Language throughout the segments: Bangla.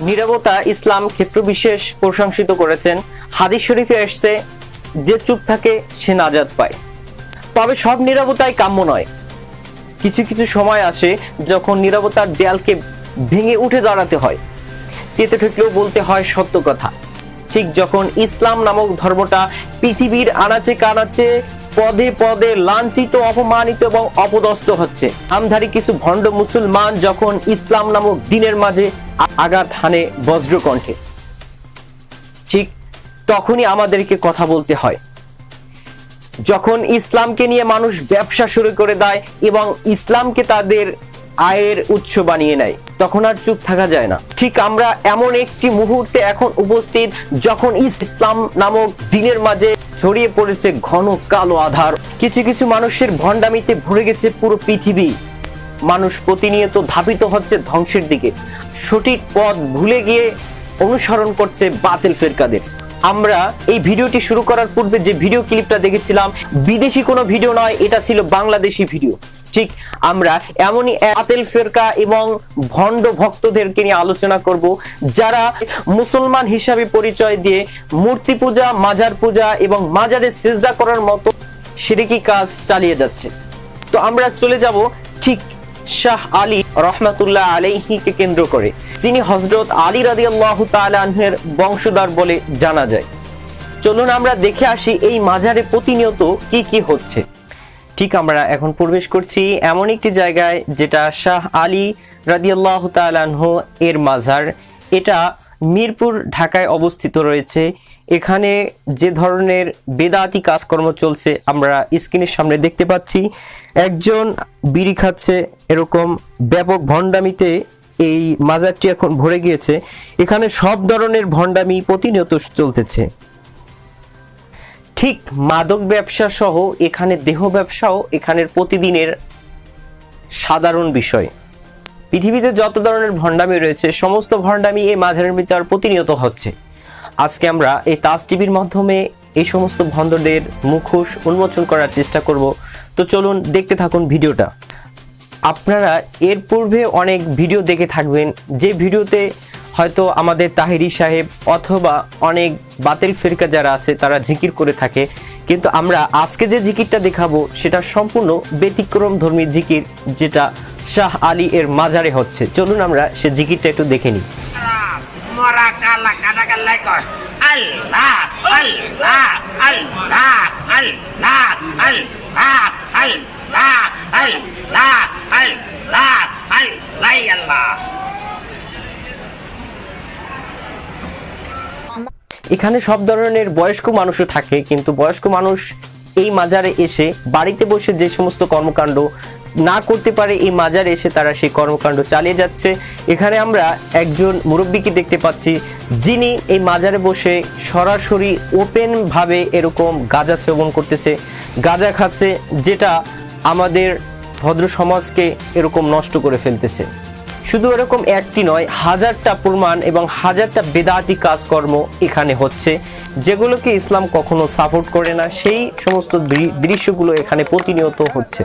নিরবতা ইসলাম ক্ষেত্র বিশেষ প্রশংসিত করেছেন। হাদিস শরীফে এসছে যে চুপ থাকে, সে নাজাদ পায়। তবে সব নিরবতাই কাম্য নয়। কিছু কিছু সময় আসে, যখন নিরবতার দেয়ালকে ভেঙে উঠে দাঁড়াতে হয়। তেতে ঠেকলেও বলতে হয় সত্য কথা। ঠিক যখন ইসলাম নামক ধর্মটা পৃথিবীর আনাচে কানাচে, পদে পদে লাঞ্ছিত, অপমানিত এবং অপদস্থ হচ্ছে। আমধারী কিছু ভণ্ড মুসলমান যখন ইসলাম নামক দিনের মাঝে আঘাত হানে বজ্রকণ্ঠে। ঠিক তখনই আমাদেরকে কথা বলতে হয়। যখন ইসলামকে নিয়ে মানুষ ব্যবসা শুরু করে দেয় এবং ইসলামকে তাদের আয়ের উৎস বানিয়ে নেয়। তখন আর চুপ থাকা যায় না। ঠিক আমরা এমন একটি মুহূর্তে এখন উপস্থিত যখন ইস- ইসলাম নামক দিনের মাঝে ছড়িয়ে পড়েছে ঘন কালো আধার। কিছু কিছু মানুষের ভণ্ডামিতে ভরে গেছে পুরো পৃথিবী। মানুষ প্রতিনিয়ত ধাবিত হচ্ছে ধ্বংসের দিকে। সঠিক পথ ভুলে গিয়ে অনুসরণ করছে বাতিল ফেরকাদের। আমরা এই ভিডিওটি শুরু করার পূর্বে যে ভিডিও ক্লিপটা দেখেছিলাম, বিদেশি কোনো ভিডিও নয়, এটা ছিল বাংলাদেশি ভিডিও। ঠিক আমরা এমনই আতেল ফেরকা এবং ভণ্ড ভক্তদেরকে নিয়ে আলোচনা করব, যারা মুসলমান হিসাবে পরিচয় দিয়ে মূর্তি পূজা, মাজার পূজা এবং মাজারে সেজদা করার মতো সিরিকি কাজ চালিয়ে যাচ্ছে। তো আমরা চলে যাব ঠিক শাহ আলী রহমাতুল্লাহ আলাইহিকে কেন্দ্র করে, যিনি হজরত আলী রাদি আল্লাহ তালের বংশধর বলে জানা যায়। চলুন আমরা দেখে আসি এই মাজারে প্রতিনিয়ত কি কি হচ্ছে। ঠিক আমরা এখন প্রবেশ করছি এমন একটি জায়গায় যেটা শাহ আলী রাদিয়াল্লাহ তালাহ এর মাজার। এটা মিরপুর ঢাকায় অবস্থিত রয়েছে। এখানে যে ধরনের বেদাতি কাজকর্ম চলছে আমরা স্ক্রিনের সামনে দেখতে পাচ্ছি। একজন বিড়ি খাচ্ছে এরকম ব্যাপক ভণ্ডামিতে এই মাজারটি এখন ভরে গিয়েছে। এখানে সব ধরনের ভণ্ডামি প্রতিনিয়ত চলতেছে। ঠিক মাদক ব্যবসা সহ এখানে দেহ ব্যবসাও এখানের প্রতিদিনের সাধারণ বিষয়। পৃথিবীতে যত ধরনের ভণ্ডামি রয়েছে, সমস্ত ভণ্ডামি এই মাঝারের ভিতর প্রতিনিয়ত হচ্ছে। আজকে আমরা এই তাস টিভির মাধ্যমে এই সমস্ত ভণ্ডদের মুখোশ উন্মোচন করার চেষ্টা করব। তো চলুন দেখতে থাকুন ভিডিওটা। আপনারা এর পূর্বে অনেক ভিডিও দেখে থাকবেন। যে ভিডিওতে হয়তো আমাদের তাহিরি সাহেব অথবা অনেক বাতিল ফিরকা যারা আছে, তারা জিকির করে থাকে। কিন্তু আমরা আজকে যে জিকিরটা দেখাবো, সেটা সম্পূর্ণ ব্যতিক্রম ধর্মী জিকির, যেটা শাহ আলী এর মাজারে হচ্ছে। চলুন আমরা সে জিকিরটা একটু দেখে নিই। এখানে সব ধরনের বয়স্ক মানুষও থাকে, কিন্তু বয়স্ক মানুষ এই মাজারে এসে বাড়িতে বসে যে সমস্ত কর্মকাণ্ড না করতে পারে এই মাজারে এসে তারা সেই কর্মকাণ্ড চালিয়ে যাচ্ছে। এখানে আমরা একজন মুরব্বীকে দেখতে পাচ্ছি, যিনি এই মাজারে বসে সরাসরি ওপেন ভাবে এরকম গাঁজা সেবন করতেছে। গাঁজা খাচ্ছে, যেটা আমাদের ভদ্র সমাজকে এরকম নষ্ট করে ফেলতেছে। শুধু এরকম একটি নয় হাজারটা প্রমাণ এবং হাজারটা বেদাতি কাজকর্ম এখানে হচ্ছে যেগুলোকে ইসলাম কখনো সাপোর্ট করে না সেই সমস্ত দৃশ্যগুলো এখানে প্রতিনিয়ত হচ্ছে।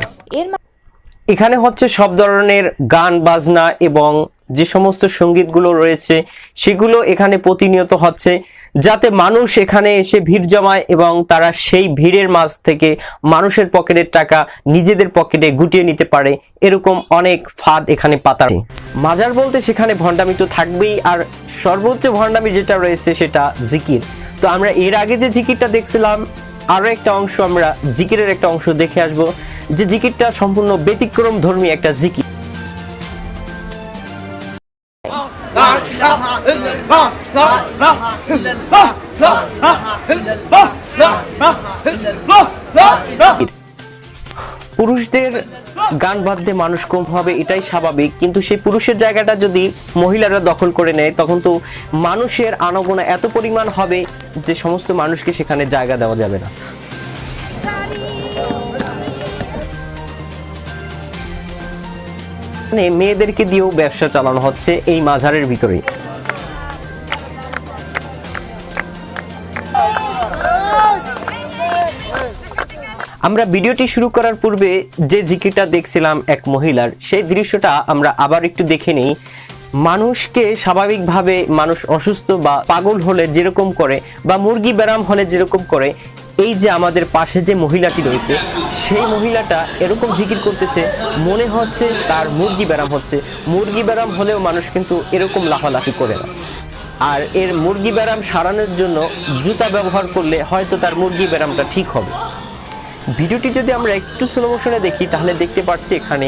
এখানে হচ্ছে সব ধরনের গান বাজনা এবং যে সমস্ত সঙ্গীতগুলো রয়েছে সেগুলো এখানে প্রতিনিয়ত হচ্ছে যাতে মানুষ এখানে এসে ভিড় জমায় এবং তারা সেই ভিড়ের মাঝ থেকে মানুষের পকেটের টাকা নিজেদের পকেটে গুটিয়ে নিতে পারে এরকম অনেক ফাঁদ এখানে পাতা মাজার বলতে সেখানে ভণ্ডামি তো থাকবেই, আর সর্বোচ্চ ভণ্ডামি যেটা রয়েছে সেটা জিকির। তো আমরা এর আগে যে জিকিরটা দেখছিলাম, আরও একটা অংশ আমরা জিকিরের একটা অংশ দেখে আসব, যে জিকিরটা সম্পূর্ণ ব্যতিক্রম ধর্মী একটা জিকির। পুরুষদের গান বাদ্যে মানুষ কম হবে, এটাই স্বাভাবিক। কিন্তু সেই পুরুষের জায়গাটা যদি মহিলারা দখল করে নেয়, তখন তো মানুষের আনাগোনা এত পরিমাণ হবে যে সমস্ত মানুষকে সেখানে জায়গা দেওয়া যাবে না। মানে মেয়েদেরকে দিয়েও ব্যবসা চালানো হচ্ছে এই মাঝারের ভিতরেই। আমরা ভিডিওটি শুরু করার পূর্বে যে জিকিরটা দেখছিলাম এক মহিলার, সেই দৃশ্যটা আমরা আবার একটু দেখে নিই। মানুষকে স্বাভাবিকভাবে মানুষ অসুস্থ বা পাগল হলে যেরকম করে বা মুরগি ব্যারাম হলে যেরকম করে, এই যে আমাদের পাশে যে মহিলাটি রয়েছে, সেই মহিলাটা এরকম জিকির করতেছে, মনে হচ্ছে তার মুরগি ব্যারাম হচ্ছে। মুরগি ব্যারাম হলেও মানুষ কিন্তু এরকম লাফালাফি করে না। আর এর মুরগি ব্যারাম সারানোর জন্য জুতা ব্যবহার করলে হয়তো তার মুরগি ব্যারামটা ঠিক হবে। ভিডিওটি যদি আমরা একটু স্লো মোশনে দেখি, তাহলে দেখতে পাচ্ছি এখানে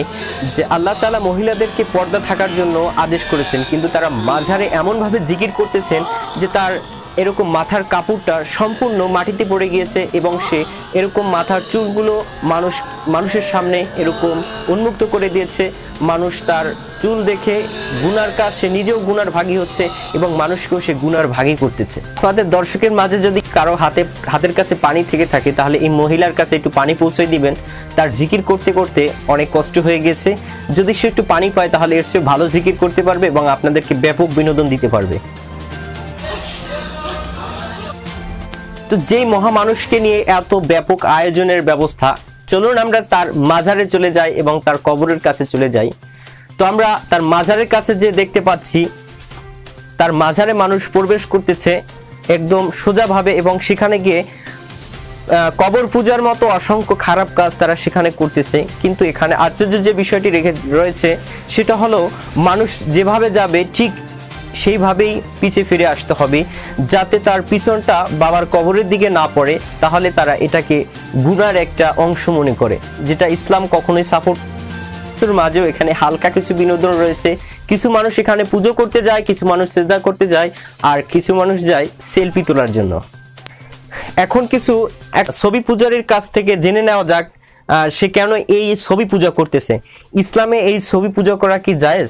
যে আল্লাহ তালা মহিলাদেরকে পর্দা থাকার জন্য আদেশ করেছেন। কিন্তু তারা মাঝারে এমনভাবে জিকির করতেছেন যে তার এরকম মাথার কাপড়টা সম্পূর্ণ মাটিতে পড়ে গিয়েছে এবং সে এরকম মাথার চুলগুলো মানুষ, মানুষের সামনে এরকম উন্মুক্ত করে দিয়েছে। মানুষ তার চুল দেখে গুনার কাজ, সে নিজেও গুনার ভাগী হচ্ছে এবং মানুষকেও সে গুনার ভাগী করতেছে। আমাদের দর্শকের মাঝে যদি কারও হাতে, হাতের কাছে পানি থেকে থাকে, তাহলে এই মহিলার কাছে একটু পানি পৌঁছে দিবেন। তার জিকির করতে করতে অনেক কষ্ট হয়ে গেছে। যদি সে একটু পানি পায়, তাহলে এর চেয়ে ভালো জিকির করতে পারবে এবং আপনাদেরকে ব্যাপক বিনোদন দিতে পারবে। তো যেই মহামানুষকে নিয়ে এত ব্যাপক আয়োজনের ব্যবস্থা, চলুন আমরা তার মাজারে চলে যাই এবং তার কবরের কাছে চলে যাই। তো আমরা তার মাজারের কাছে যে দেখতে পাচ্ছি, তার মাজারে মানুষ প্রবেশ করতেছে একদম সোজাভাবে এবং সেখানে গিয়ে কবর পূজার মতো অসংখ্য খারাপ কাজ তারা সেখানে করতেছে। কিন্তু এখানে আশ্চর্য যে বিষয়টি রেখে রয়েছে, সেটা হলো মানুষ যেভাবে যাবে, ঠিক সেইভাবেই পিছে ফিরে আসতে হবে। যাতে তার পিছনটা বাবার কবরের দিকে না পড়ে, তাহলে তারা এটাকে গুনার একটা অংশ মনে করে, যেটা ইসলাম কখনোই সাপোর্ট কিছুর মাঝেও এখানে হালকা কিছু বিনোদন রয়েছে। কিছু মানুষ এখানে পুজো করতে যায়, কিছু মানুষ সেজদা করতে যায়, আর কিছু মানুষ যায় সেলফি তোলার জন্য। এখন কিছু এক ছবি পূজারীর কাছ থেকে জেনে নেওয়া যাক সে কেন এই ছবি পূজা করতেছে। ইসলামে এই ছবি পূজা করা কি জায়েজ?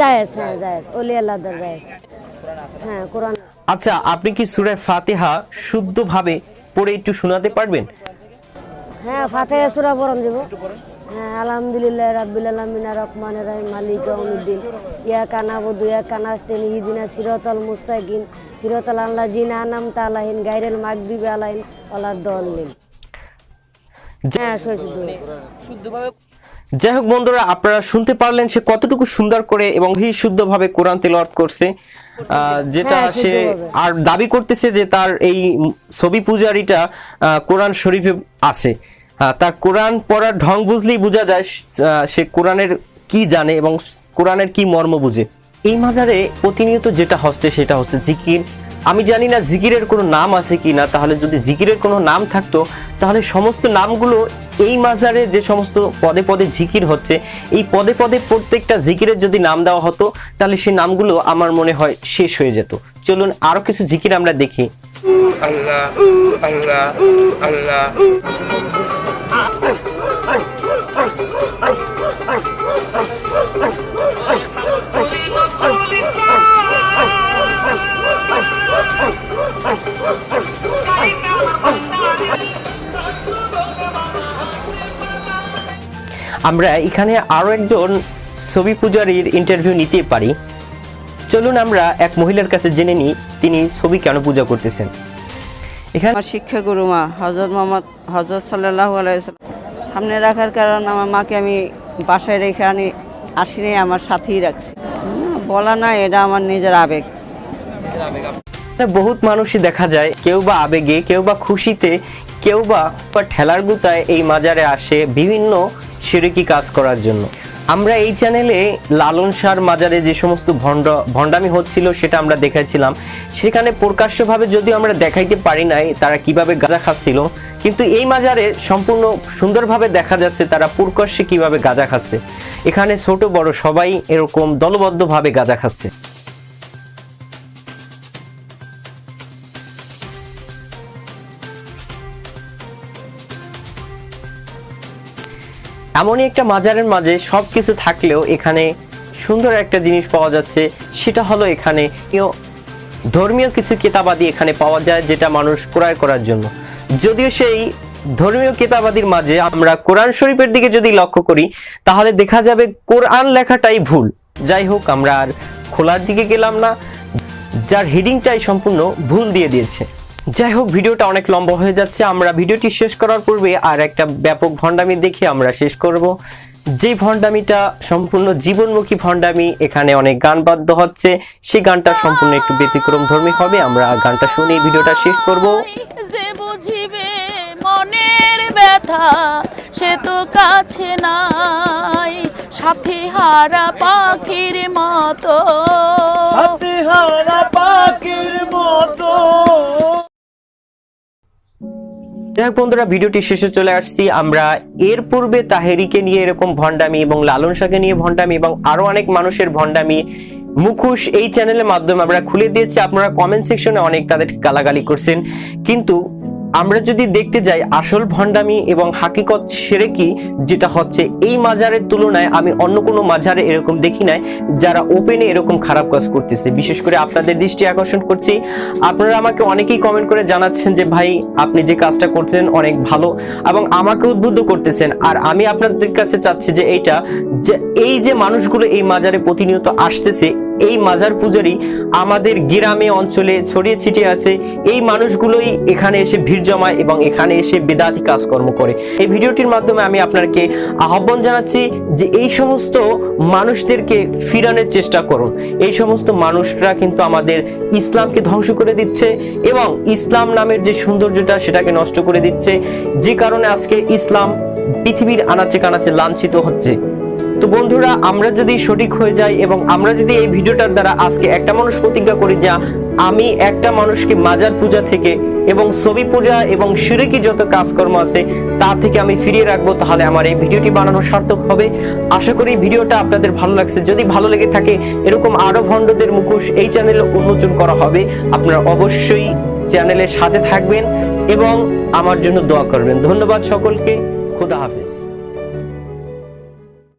জায়েজ হ্যাঁ জায়েজ। ওলি আল্লাহদের জায়েজ। হ্যাঁ কোরআন আচ্ছা আপনি কি সূরা ফাতিহা শুদ্ধভাবে পড়ে একটু শোনাতে পারবেন? হ্যাঁ ফাতে সুরা পরম যাব। হ্যাঁ আলহামদুলিল্লাহ রাব্বিল আলামিন রহমানির রহিম মালিক ইয়াউমিদ্দিন। ইয়া কানা বুদু ইয়া কানা আস্তেন ইদিনা সিরাতাল মুস্তাকিম সিরাতাল আল্লাযিনা আনামতা আলাইহিম গায়রিল মাগদুবি আলাইহিম ওয়ালাদ দল্লিন। হ্যাঁ সৈয়দ যাই হোক বন্ধুরা আপনারা শুনতে পারলেন সে কতটুকু সুন্দর করে এবং হি শুদ্ধভাবে কোরআন তেলাওয়াত করছে। আহ, যেটা হ্যাঁ, সে আর দাবি করতেছে যে তার এই ছবি পূজারিটা কোরআন শরীফে আছে। তার কোরআন পড়ার ঢং বুঝলেই বোঝা যায় সে কোরআনের কি জানে এবং কোরআনের কি মর্ম বুঝে। এই মাজারে প্রতিনিয়ত যেটা হচ্ছে সেটা হচ্ছে জিকির। আমি জানি না জিকিরের কোনো নাম আছে কি না তাহলে যদি জিকিরের কোনো নাম থাকতো তাহলে সমস্ত নামগুলো এই মাজারে যে সমস্ত পদে পদে ঝিকির হচ্ছে, এই পদে পদে প্রত্যেকটা জিকিরের যদি নাম দেওয়া হতো, তাহলে সেই নামগুলো আমার মনে হয় শেষ হয়ে যেত চলুন আরও কিছু জিকির আমরা দেখি আল্লাহ আল্লাহ Allah. আমরা এখানে আরও একজন ছবি পূজারীর ইন্টারভিউ নিতে পারি। চলুন আমরা এক মহিলার কাছে জেনে নিই তিনি ছবি কেন পূজা করতেছেন। এখানে আমার শিক্ষা গুরু মা হজরত মোহাম্মদ হজরত সাল্লাহ সামনে রাখার কারণ আমার মাকে আমি বাসায় রেখে আনি আসিনি আমার সাথেই রাখছি। বলা না এটা আমার নিজের আবেগ। বহুত মানুষই দেখা যায় কেউ বা আবেগে কেউ বা খুশিতে কেউ বা ঠেলার গুতায় এই মাজারে আসে বিভিন্ন শিরকি কাজ করার জন্য? আমরা এই চ্যানেলে লালন সার মাজারে যে সমস্ত ভণ্ড, ভণ্ডামি হচ্ছিল সেটা আমরা দেখাইছিলাম। সেখানে প্রকাশ্যভাবে যদিও আমরা দেখাইতে পারি নাই তারা কীভাবে গাঁজা খাচ্ছিল, কিন্তু এই মাজারে সম্পূর্ণ সুন্দরভাবে দেখা যাচ্ছে তারা প্রকাশ্যে কীভাবে গাঁজা খাচ্ছে। এখানে ছোট বড় সবাই এরকম দলবদ্ধভাবে গাঁজা খাচ্ছে। এমনই একটা মাজারের মাঝে সব কিছু থাকলেও এখানে সুন্দর একটা জিনিস পাওয়া যাচ্ছে। সেটা হলো এখানে ধর্মীয় কিছু কিতাবাদি এখানে পাওয়া যায় যেটা মানুষ ক্রয় করার জন্য। যদিও সেই ধর্মীয় কিতাবাদির মাঝে আমরা কোরআন শরীফের দিকে যদি লক্ষ্য করি, তাহলে দেখা যাবে কোরআন লেখাটাই ভুল। যাই হোক, আমরা আর খোলার দিকে গেলাম না। যার হেডিংটাই সম্পূর্ণ ভুল দিয়ে দিয়েছে। যাই হোক ভিডিওটা অনেক লম্বা হয়ে যাচ্ছে। আমরা ভিডিওটি শেষ করার পূর্বে আর একটা ব্যাপক ভণ্ডামি দেখে আমরা শেষ করব। যে ভণ্ডামিটা সম্পূর্ণ জীবনমুখী ভণ্ডামি এখানে অনেক গান বাদ্য হচ্ছে। সেই গানটা সম্পূর্ণ একটু ব্যতিক্রম ধর্মী হবে। আমরা গানটা শুনে ভিডিওটা শেষ করব। যে বুঝিবে মনের ব্যথা সে তো কাছে নাই। সাথী হারা পাখির মতো। যাই বন্ধুরা, ভিডিওটি শেষে চলে আসছি। আমরা এর পূর্বে তাহেরিকে নিয়ে এরকম ভণ্ডামি এবং লালন শাহকে নিয়ে ভণ্ডামি এবং আরও অনেক মানুষের ভণ্ডামি মুখোশ এই চ্যানেলের মাধ্যমে আমরা খুলে দিয়েছি। আপনারা কমেন্ট সেকশনে অনেক তাদের গালাগালি করছেন। কিন্তু আমরা যদি দেখতে যাই আসল ভণ্ডামি এবং হাকিকত সেরে কি, যেটা হচ্ছে এই মাজারের তুলনায় আমি অন্য কোনো মাজারে এরকম দেখি নাই, যারা ওপেনে এরকম খারাপ কাজ করতেছে। বিশেষ করে আপনাদের দৃষ্টি আকর্ষণ করছি। আপনারা আমাকে অনেকেই কমেন্ট করে জানাচ্ছেন যে, ভাই, আপনি যে কাজটা করছেন অনেক ভালো এবং আমাকে উদ্বুদ্ধ করতেছেন। আর আমি আপনাদের কাছে চাচ্ছি যে, এইটা যে, এই যে মানুষগুলো এই মাজারে প্রতিনিয়ত আসতেছে এই মাজার পূজারি আমাদের গ্রামে অঞ্চলে ছড়িয়ে ছিটিয়ে আছে। এই মানুষগুলোই এখানে এসে ভিড় জমায় এবং এখানে এসে বেদাতি কাজকর্ম করে। এই ভিডিওটির মাধ্যমে আমি আপনাকে আহ্বান জানাচ্ছি যে এই সমস্ত মানুষদেরকে ফিরানোর চেষ্টা করুন। এই সমস্ত মানুষরা কিন্তু আমাদের ইসলামকে ধ্বংস করে দিচ্ছে এবং ইসলাম নামের যে সৌন্দর্যটা সেটাকে নষ্ট করে দিচ্ছে। যে কারণে আজকে ইসলাম পৃথিবীর আনাচে কানাচে লাঞ্ছিত হচ্ছে। তো বন্ধুরা, আমরা যদি সঠিক হয়ে যাই এবং আমরা যদি এই ভিডিওটার দ্বারা আজকে একটা মানুষ প্রতিজ্ঞা করি যা আমি একটা মানুষকে মাজার পূজা থেকে এবং ছবি পূজা এবং সিরিকি যত কাজকর্ম আছে তা থেকে আমি ফিরিয়ে রাখব, তাহলে আমার এই ভিডিওটি বানানো সার্থক হবে। আশা করি ভিডিওটা আপনাদের ভালো লাগছে। যদি ভালো লেগে থাকে, এরকম আরও ভণ্ডদের মুখোশ এই চ্যানেলে উন্মোচন করা হবে। আপনারা অবশ্যই চ্যানেলের সাথে থাকবেন এবং আমার জন্য দোয়া করবেন। ধন্যবাদ সকলকে। খোদা হাফেজ।